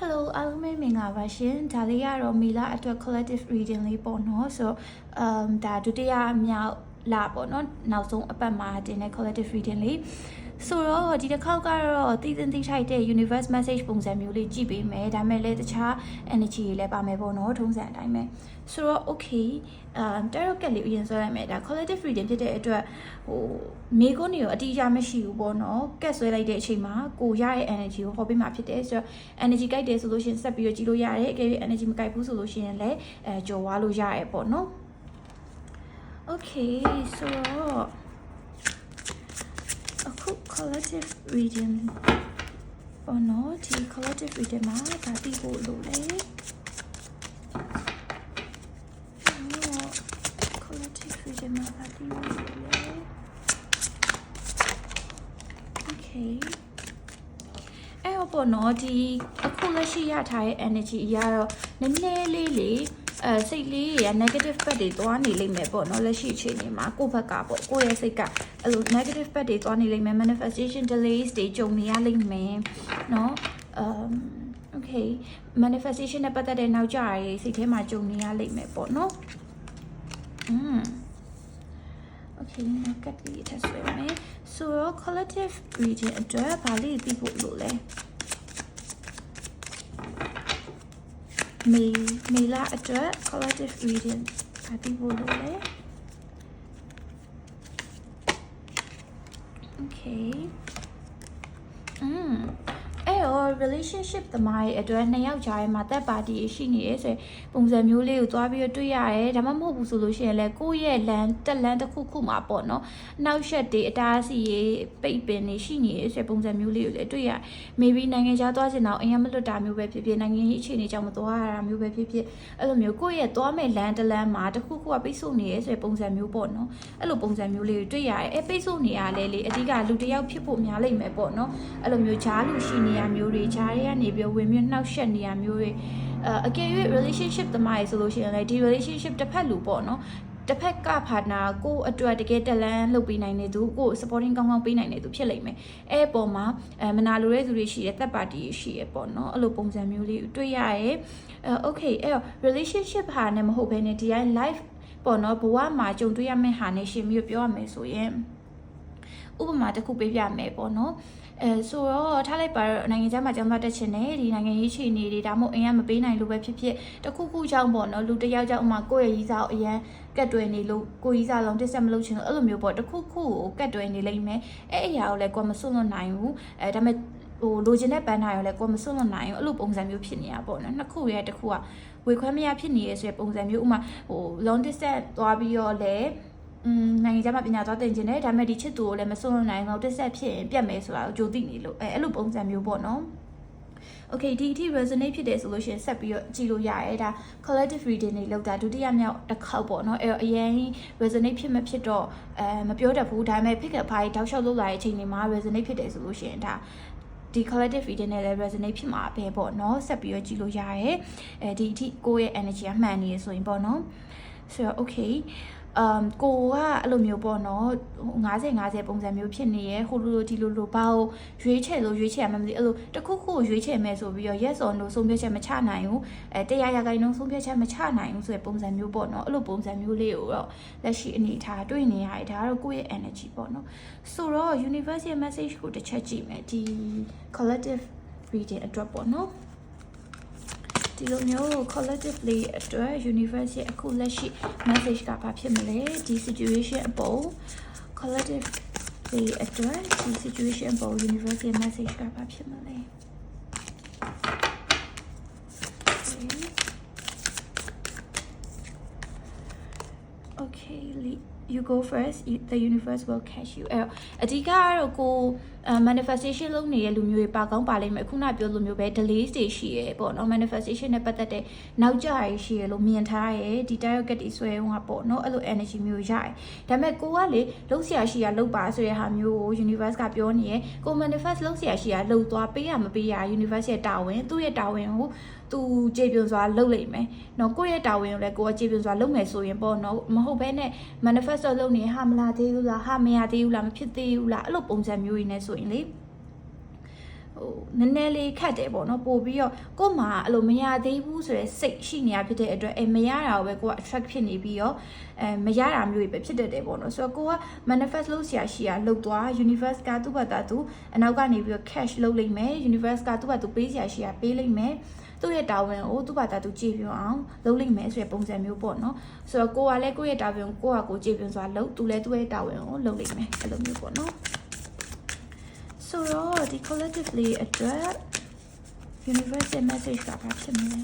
Hello အားလုံးပဲမင်္ဂလာပါရှင်ဒါလေးကတော့မီလာအတွက် collective reading လေးပေါ့နော်ဆိုတော့အမ်ဒါဒုတိယမြောက်လာပေါ့နော်နောက်ဆုံးအပတ်မှာတင်တဲ့ collective reading လေး ဆိုတော့ဒီတစ်ခေါက်ကတော့တည်တင်တည်ထိုက်တဲ့ universe message ပုံစံမျိုးလေးကြည့်ပေးမယ်ဒါမဲ့လည်းတခြား energy တွေလည်းပါမယ်ပေါ့နော်ထုံးစံအတိုင်းပဲဆိုတော့ okay အမ် tarot ကက်လေးအရင်ဆွဲလိုက်မယ်ဒါ collective reading ဖြစ်တဲ့အတွက်ဟိုမိကုန်းတွေကိုအတိအကျမရှိဘူးပေါ့နော်ကက်ဆွဲလိုက်တဲ့အချိန်မှာကိုရရဲ့ energy ကိုဟောပေးမှာဖြစ်တယ်ဆိုတော့ energy ကြိုက်တယ်ဆိုလို့ရှိရင်ဆက်ပြီးတော့ကြည့်လို့ရတယ်အကယ်၍ energy မကြိုက်ဘူးဆိုလို့ရှိရင်လည်းအဲကြော်ဝါလို့ရတယ်ပေါ့နော် okay ဆိုတော့အခု collective reading ပေါ့နော်ဒီ collective reading မှာဒါသိဖို့လိုလေအော် collective reading မှာဒါသိဖို့လိုလေ okay အဲ့တော့ပေါ့နော်ဒီအခုလက်ရှိရထားတဲ့ energy အရာတော့နည်းနည်းလေးလေ အဲစိတ်လေးတွေက negative ဘက်တွေသွားနေလိမ့်မယ်ပေါ့နော်လက်ရှိအခြေအနေမှာကိုယ့်ဘက်ကပေါ့ကိုယ့်ရဲ့စိတ်ကအဲ့လို negative ဘက်တွေသွားနေလိမ့်မယ် manifestation delays တွေကြုံနေရလိမ့်မယ်နော်အမ် okay manifestation နဲ့ပတ်သက်တဲ့နောက်ကြရရေးစိတ်ထဲမှာကြုံနေရလိမ့်မယ်ပေါ့နော်อืม okay နောက်ကတည်းကဆွဲမယ် so collective reading အတွက်ဘာလေးသိဖို့လိုလဲ မေမေလာအတွက် collective reading ဗာသိဖို့လို့လဲ okay อืมအဲ့ တော့ relationship သမားရဲ့အတွက်နှစ်ယောက်ကြားထဲမှာ third party ရှိနေရဲဆိုရင်ပုံစံမျိုးလေးကိုသွားပြီးတော့တွေ့ရတယ်ဒါမှမဟုတ်ဘူးဆိုလို့ရှိရင်လည်းကိုယ့်ရဲ့လမ်းတက်လမ်းတစ်ခုခုမှာပေါ့နော်နောက်ဆက်တွေအတားအဆီးတွေပိတ်ပင်တွေရှိနေရဲဆိုတဲ့ပုံစံမျိုးလေးကိုလည်းတွေ့ရ maybe နိုင်ငံခြားသွားချင်တော့အရင်မလွတ်တာမျိုးပဲဖြစ်ဖြစ်နိုင်ငံရေးအခြေအနေကြောင့်မသွားရတာမျိုးပဲဖြစ်ဖြစ်အဲ့လိုမျိုးကိုယ့်ရဲ့သွားမဲ့လမ်းတစ်လမ်းမှာတစ်ခုခုကပိတ်ဆို့နေရဲဆိုတဲ့ပုံစံမျိုးပေါ့နော်အဲ့လိုပုံစံမျိုးလေးကိုတွေ့ရတယ်အဲပိတ်ဆို့နေရလဲလေအဓိကလူတစ်ယောက်ဖြစ်ဖို့များလိမ့်မယ်ပေါ့နော်အဲ့လိုမျိုးဂျားလူရှိနေရမျိုးတွေဂျားတွေကနေပြီးဝင်ပြီးနှောက်ယှက်နေရမျိုးတွေအဲအကယ်၍ relationship တမိုင်းဆိုလို့ရှိရင်လည်းဒီ relationship တစ်ဖက်လူပေါ့နော်တစ်ဖက်က partner ကိုအတွက်တကယ်တက်လန်းလုပ်ပေးနိုင်တဲ့သူကို supporting ကောင်းကောင်းပေးနိုင်တဲ့သူဖြစ်လိမ့်မယ်အဲ့ပေါ်မှာအဲမနာလိုတဲ့သူတွေရှိတယ်သက်ပါတီရှိရပေါ့နော်အဲ့လိုပုံစံမျိုးလေးတွေ့ရရဲအဲ okay အဲ့တော့ relationship ဟာနဲ့မဟုတ်ဘဲနဲ့ဒီတိုင်း life ပေါ့နော်ဘဝမှာကြုံတွေ့ရမယ့်ဟာနဲ့ရှင်မျိုးပြောရမယ်ဆိုရင်ဥပမာတစ်ခုပေးပြမယ်ပေါ့နော် အဲဆိုတော့ထားလိုက်ပါတော့နိုင်ငံခြားမှာကျောင်းသားတက်ချင်တယ်ဒီနိုင်ငံရေးအခြေအနေတွေဒါမှမဟုတ်အရင်ကမပေးနိုင်လို့ပဲဖြစ်ဖြစ်တခုခုကြောင့်ပေါ့နော်လူတစ်ယောက်ကြောင့်ဥမာကိုယ့်ရဲ့ရီးစားကိုအရင်ကတ်တွယ်နေလို့ကိုရီးစားလုံးတစ်ဆက်မလုပ်ချင်လို့အဲ့လိုမျိုးပေါ့တခုခုကိုကတ်တွယ်နေလိမ့်မယ်အဲ့အရာကိုလည်းကိုယ်မစွန့်လွတ်နိုင်ဘူးအဲဒါပေမဲ့ဟိုလိုချင်တဲ့ပန်းထားရောလည်းကိုယ်မစွန့်လွတ်နိုင်ဘူးအဲ့လိုပုံစံမျိုးဖြစ်နေတာပေါ့နော်နှစ်ခုရဲ့တစ်ခုကဝေခွဲမရဖြစ်နေရဲ့ဆိုတဲ့ပုံစံမျိုးဥမာဟို long distance သွားပြီးတော့လည်း อืมနိုင်ငံခြားမှာပညာသွားသင်ခြင်းနဲ့ဒါပေမဲ့ဒီချစ်သူကိုလည်းမစွန့်လွတ်နိုင်တော့တစ်ဆက်ဖြစ်ရင်ပြတ်မယ်ဆိုတာကိုကြိုသိနေလို့အဲအဲ့လိုပုံစံမျိုးပေါ့နော် okay ဒီအထိ resonate ဖြစ်တယ်ဆိုလို့ရှိရင်ဆက်ပြီးတော့ကြည့်လို့ရတယ်ဒါ collective reading တွေလောက်တာဒုတိယမြောက်တစ်ခေါက်ပေါ့နော်အဲ့တော့အရင် resonate ဖြစ်မဖြစ်တော့အဲမပြောတတ်ဘူးဒါပေမဲ့ pick up ဖိုင်တောက်လျှောက်လုပ်လာတဲ့အချိန်တွေမှာ resonate ဖြစ်တယ်ဆိုလို့ရှိရင်ဒါဒီ collective reading နဲ့လည်း resonate ဖြစ်မှာပဲပေါ့နော်ဆက်ပြီးတော့ကြည့်လို့ရတယ်အဲဒီအထိကိုယ့်ရဲ့ energy ကမှန်နေရဆိုရင်ပေါ့နော် ဆိုတော့ okay အမ်ကိုကအဲ့လိုမျိုးပေါ့နော်50 50ပုံစံမျိုးဖြစ်နေရဲဟိုလိုလိုဒီလိုလိုဘာကိုရွေးချယ်လို့ရွေးချယ်မှမသိအဲ့လိုတစ်ခုခုကိုရွေးချယ်မယ်ဆိုပြီးတော့ yes or no ဆုံးဖြတ်ချက်မချနိုင်ဘူးအဲတရားရဂိုင်းလုံးဆုံးဖြတ်ချက်မချနိုင်ဘူးဆိုတဲ့ပုံစံမျိုးပေါ့နော်အဲ့လိုပုံစံမျိုးလေးကိုတော့လက်ရှိအနေထားတွေ့နေရတယ်ဒါကတော့ကိုယ့်ရဲ့ energy ပေါ့နော်ဆိုတော့ universe ရဲ့ message ကိုတစ်ချက်ကြည့်မယ်ဒီ collective reading အတွက်ပေါ့နော် ဒီလိုမျိုး collectively အတွက် universe ရဲ့အခုလက်ရှိ message ကဘာဖြစ်မလဲဒီ situation အပေါ် collectively အတွက်ဒီ situation အပေါ် universe ရဲ့ message ကဘာဖြစ်မလဲ Okay, Lee, you go first. You, the universe will catch you. အဲ့တော့အဓိကကတော့ကိုအဲ manifestation လုပ်နေတဲ့လူမျိုးတွေပါကောင်းပါလိမ့်မယ်ခုနပြောလိုမျိုးပဲ delays တွေရှိရပေါ့နော် manifestation နဲ့ပတ်သက်တဲ့နောက်ကျရရှိရလို့မြင်ထားရဲဒီ tarot card တွေဆွဲဟောပေါ့နော်အဲ့လို energy မျိုးရတယ်ဒါပေမဲ့ကိုကလေလုံးဆရာရှိရလုံးပါဆိုတဲ့ဟာမျိုးကို universe ကပြောနေရကို manifest လုံးဆရာရှိရလှုပ်သွားပေးရမပေးရ universe ရဲ့တာဝန်သူ့ရဲ့တာဝန်ကိုသူကြည်ပြွန်စွာလုပ်လိမ့်မယ်။နော်ကိုယ့်ရဲ့တာဝန်ကိုလည်းကိုယ်ကကြည်ပြွန်စွာလုပ်မယ်ဆိုရင်ပေါ့နော်မဟုတ်ဘဲနဲ့ manifesto လုပ်နေဟာမလာသေးဘူးလားဟာမရသေးဘူးလားမဖြစ်သေးဘူးလားအဲ့လိုပုံစံမျိုးတွေနဲ့ဆိုရင်လေဟိုနည်းနည်းလေးခတ်တယ်ပေါ့နော်ပို့ပြီးတော့ကို့မှာအဲ့လိုမရသေးဘူးဆိုရယ်စိတ်ရှိနေရဖြစ်တဲ့အတွက်အဲမရတာကိုပဲကိုက attract ဖြစ်နေပြီးတော့အဲမရတာမျိုးပဲဖြစ်တတ်တယ်ပေါ့နော်ဆိုတော့ကိုက manifest လုပ်ဆရာရှိရလုပ်သွား universe ကသူ့ဘာသာသူအနောက်ကနေပြီးတော့ cash လုပ်လိုက်မယ် universe ကသူ့ဘာသူပေးဆရာရှိရပေးလိုက်မယ် သူ့ရဲ့တာဝန်ကိုသူ့ဘာသာသူကြည်ပြွန်အောင်လုပ်လိုက်မယ်ဆိုတဲ့ပုံစံမျိုးပေါ့နော်ဆိုတော့ကိုကလည်းကိုယ့်ရဲ့တာဝန်ကိုကိုကကိုကြည်ပြွန်စွာလုပ်သူလည်းသူ့ရဲ့တာဝန်ကိုလုပ်လိုက်မယ်အဲ့လိုမျိုးပေါ့နော်ဆိုတော့ဒီ collectively အတွက် universal message ကဘာဖြစ်မလဲ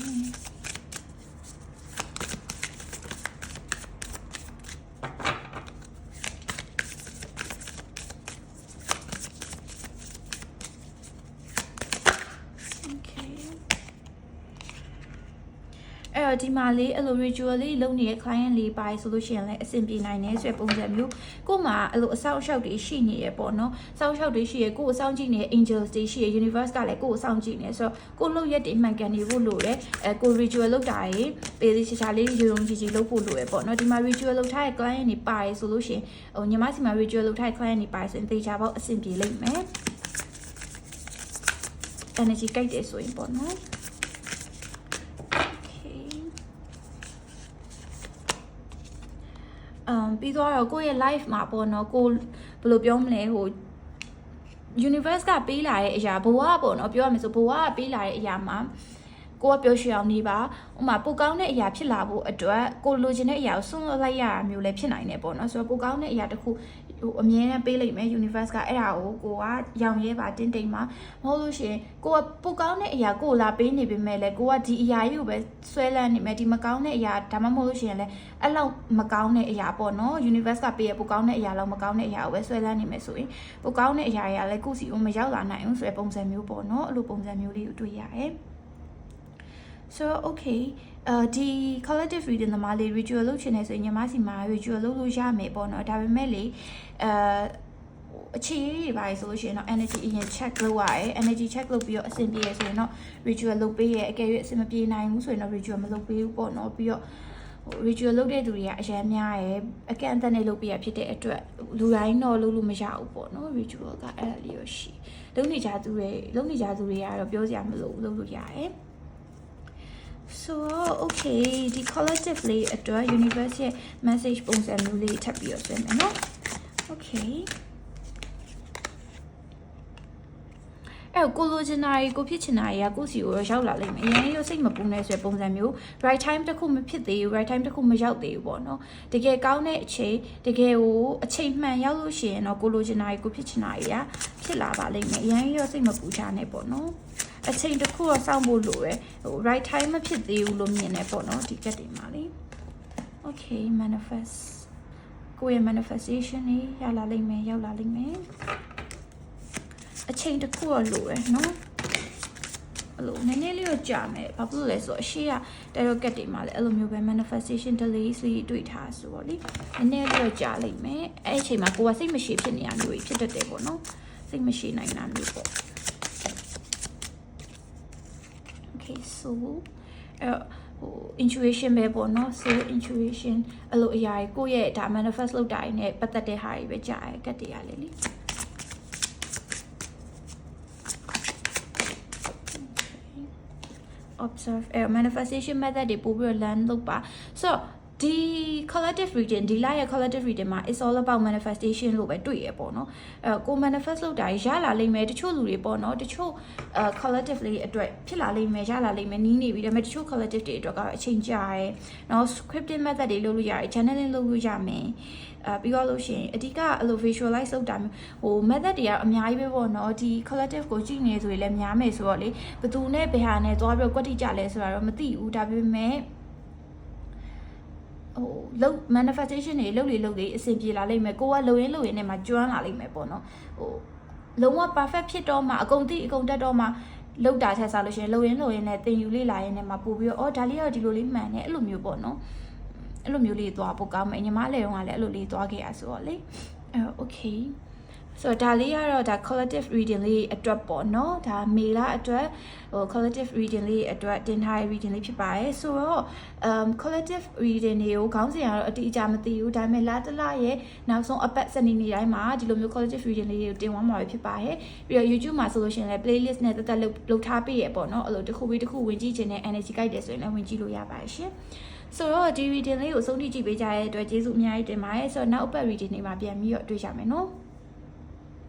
Okay အဲ့တော့ဒီမှာလေးအဲ့လို ritual လေးလုပ်နေတဲ့ client လေးပါဆိုလို့ရှိရင်လည်းအဆင်ပြေနိုင်တယ်ဆိုတဲ့ပုံစံမျိုးကို့မှာအဲ့လိုအဆောက်အအုပ်တွေရှိနေရပေါ့နော်အဆောက်အအုပ်တွေရှိရကို့အဆောင်ကြည့်နေတဲ့ angels တွေရှိရ universe ကလည်းကို့အဆောင်ကြည့်နေဆိုတော့ကို့လုပ်ရက်တွေမှန်ကန်နေဖို့လိုတယ်အဲကို ritual လုပ်တာတွေပေးသေးချာချာလေးရုံရုံကြည်ကြည်လုပ်ဖို့လိုရပေါ့နော်ဒီမှာ ritual လုပ်ထားတဲ့ client တွေပါတယ်ဆိုလို့ရှိရင်ဟိုညီမစီမှာ ritual လုပ်ထားတဲ့ client တွေပါတယ်ဆိုရင်သေချာပေါက်အဆင်ပြေလိမ့်မယ် energy ကြိုက်တယ်ဆိုရင်ပေါ့နော် Okay အမ် ပြီးတော့ကိုယ့်ရဲ့ life မှာပေါ့နော်ကိုဘယ်လိုပြောမလဲဟို universe ကပေးလာတဲ့အရာဘဝပေါ့နော်ပြောရမယ်ဆိုဘဝကပေးလာတဲ့အရာမှာ ကိုကပျော်ရွှင်အောင်နေပါဥမာပိုကောင်းတဲ့အရာဖြစ်လာဖို့အတွက်ကိုလိုချင်တဲ့အရာကိုဆွန့်လွတ်လိုက်ရတာမျိုးလည်းဖြစ်နိုင်တယ်ပေါ့နော်ဆိုတော့ပိုကောင်းတဲ့အရာတစ်ခုဟိုအမြဲတမ်းပေးလိုက်မယ် universe ကအဲ့ဒါကိုကိုကရောင်ရဲပါတင်းတိမ်ပါမဟုတ်လို့ရှိရင်ကိုကပိုကောင်းတဲ့အရာကိုလာပေးနေပေမဲ့လည်းကိုကဒီအရာကြီးကိုပဲဆွဲလန်းနေမယ်ဒီမကောင်းတဲ့အရာဒါမှမဟုတ်လို့ရှိရင်လည်းအဲ့လောက်မကောင်းတဲ့အရာပေါ့နော် universe ကပေးရပိုကောင်းတဲ့အရာလောက်မကောင်းတဲ့အရာကိုပဲဆွဲလန်းနေမယ်ဆိုရင်ပိုကောင်းတဲ့အရာတွေကလည်းကိုယ့်စီကိုမရောက်လာနိုင်ဘူးဆိုတဲ့ပုံစံမျိုးပေါ့နော်အဲ့လိုပုံစံမျိုးလေးကိုတွေ့ရတယ် so okay အဲဒီ collective reading သမားလေး ritual လုပ်ချင်နေဆိုရင်ညီမစီမှာ ritual လုပ်လို့ရမယ်ပေါ့နော်ဒါပေမဲ့လေအဲအခြေရေးတွေပါဆိုလို့ရှိရင်တော့ energy အရင် check လုပ်ရတယ် energy check လုပ်ပြီးတော့အဆင်ပြေရဆိုရင်တော့ ritual လုပ်ပေးရအကယ်၍အဆင်မပြေနိုင်ဘူးဆိုရင်တော့ ritual မလုပ်ပေးဘူးပေါ့နော်ပြီးတော့ဟို ritual လုပ်တဲ့သူတွေကအရင်များရယ်အကန့်အသတ်နဲ့လုပ်ပေးရဖြစ်တဲ့အတွက်လူတိုင်းတော့လုပ်လို့မရဘူးပေါ့နော် ritual ကအဲ့ဒါလေးရရှိလုပ်နေကြသူတွေလုပ်နေကြသူတွေကတော့ပြောစရာမလိုဘူးလုပ်လို့ရတယ် so okay ဒီ collectively အတွက် universe ရဲ့ message ပုံစံမျိုးလေးထပ်ပြီးတော့ဆွဲမယ်နော် okay အဲ့တော့ကိုလိုချင်တာကြီးကိုဖြစ်ချင်တာကြီးကကိုစီကိုရောက်လာလိမ့်မယ်အရင်ရောစိတ်မပူနေဆိုတဲ့ပုံစံမျိုး right time တစ်ခုမဖြစ်သေးဘူး right time တစ်ခုမရောက်သေးဘူးပေါ့နော်တကယ်ကောင်းတဲ့အချိန်တကယ်ကိုအချိန်မှန်ရောက်လို့ရှိရင်တော့ကိုလိုချင်တာကြီးကိုဖြစ်ချင်တာကြီးကဖြစ်လာပါလိမ့်မယ်အရင်ရောစိတ်မပူချနဲ့ပေါ့နော် အချိန်တစ်ခုတော့စောင့်ဖို့လိုရယ်ဟို right time မဖြစ်သေးဘူးလို့မြင်နေပေါ့နော်ဒီကက်တွေမှာလေ okay manifest ကိုယ့်ရဲ့ manifestation ကြီးရလာလိမ့်မယ်ရောက်လာလိမ့်မယ်အချိန်တစ်ခုတော့လိုရယ်နော်အဲ့လိုနည်းနည်းလေးတော့ကြာမယ်ဘာဖြစ်လို့လဲဆိုတော့အရှိကတဲတော့ကက်တွေမှာလည်းအဲ့လိုမျိုးပဲ manifestation delays လေးတွေ့ထားဆိုတော့လေနည်းနည်းလေးတော့ကြာလိမ့်မယ်အဲ့အချိန်မှာကိုကစိတ်မရှိဖြစ်နေရမျိုးကြီးဖြစ်တတ်တယ်ပေါ့နော်စိတ်မရှိနိုင်တာမျိုးပေါ့ okay so အဲ့ဟို intuition ပဲပေါ့နော် so intuition အဲ့လိုအရာကြီးကိုယ့်ရဲ့ဒါ manifest လုပ်တာရင်းနဲ့ပတ်သက်တဲ့ဟာတွေပဲကြာရကတ်တရားလေလေ observe အဲ manifestation method တွေပို့ပြီးတော့ learn လုပ်ပါဆိုတော့ ဒီ collective reading ဒီ live ရဲ့ collective reading မှာ is all about manifestation လို့ပဲတွေ့ရပေါ့နော်အဲကို manifest လုပ်တာရလာလိမ့်မယ်တချို့လူတွေပေါ့နော်တချို့အဲ collective လေးအတွက်ဖြစ်လာလိမ့်မယ်ရလာလိမ့်မယ်နီးနေပြီဒါပေမဲ့တချို့ collective တွေအတွက်ကတော့အချိန်ကြာရယ်နော် scripting method တွေလုပ်လို့ရတယ် channeling လုပ်လို့ရမယ်အဲပြီးတော့လို့ရှိရင်အဓိကအလို visualize လုပ်တာမျိုးဟို method တွေကအများကြီးပဲပေါ့နော်ဒီ collective ကိုကြည့်နေဆိုရင်လည်းများမယ်ဆိုတော့လေဘယ်သူနဲ့ဘယ်ဟာနဲ့သွားပြီးတော့ကွက်တိကြလဲဆိုတာတော့မသိဘူးဒါပေမဲ့ ဟိုလုံ manifestation တွေလုံလေလုံလေအဆင်ပြေလာလိမ့်မယ်ကိုကလုံရင်းလုံရင်းနဲ့မှကျွမ်းလာလိမ့်မယ်ပေါ့နော်ဟိုလုံးဝ perfect ဖြစ်တော့မှအကုန်တိအကုန်တက်တော့မှလောက်တာချက်စားလို့ရှိရင်လုံရင်းလုံရင်းနဲ့တင်ယူလေးလာရင်းနဲ့မှပို့ပြီးတော့အော်ဒါလေးကတော့ဒီလိုလေးမှန်တယ်အဲ့လိုမျိုးပေါ့နော်အဲ့လိုမျိုးလေးသွားပို့ကောင်းမယ်ညီမလည်းရောကလည်းအဲ့လိုလေးသွားခဲ့ရဆိုတော့လေအဲ okay ဆိုတော့ဒါလေးကတော့ဒါ collective reading လေးအတွက်ပေါ့နော်ဒါမေလာအတွက်ဟို collective reading လေးအတွက်တင်ထားတဲ့ reading လေးဖြစ်ပါတယ်ဆိုတော့ um collective reading တွေကိုခေါင်းစဉ်ကတော့အတိအကျမသိဘူးဒါပေမဲ့လာတလရဲ့နောက်ဆုံးအပတ်စနေနေ့တိုင်းမှာဒီလိုမျိုး collective reading လေးတွေကိုတင်ဝမ်းမှာပဲဖြစ်ပါတယ်ပြီးတော့ YouTube မှာဆိုလို့ရှိရင်လည်း playlist နဲ့တက်တက်လုပ်လုပ်ထားပေးရပေါ့နော်အဲ့လိုတစ်ခုပြီးတစ်ခုဝင်ကြည့်ခြင်းနဲ့ energy guide တယ်ဆိုရင်လည်းဝင်ကြည့်လို့ရပါတယ်ရှင်ဆိုတော့ဒီ reading လေးကိုအဆုံးထိကြည့်ပေးကြတဲ့အတွက်ကျေးဇူးအများကြီးတင်ပါတယ်ဆိုတော့နောက်အပတ် reading တွေမှာပြန်ပြီးတော့တွေ့ကြမယ်နော်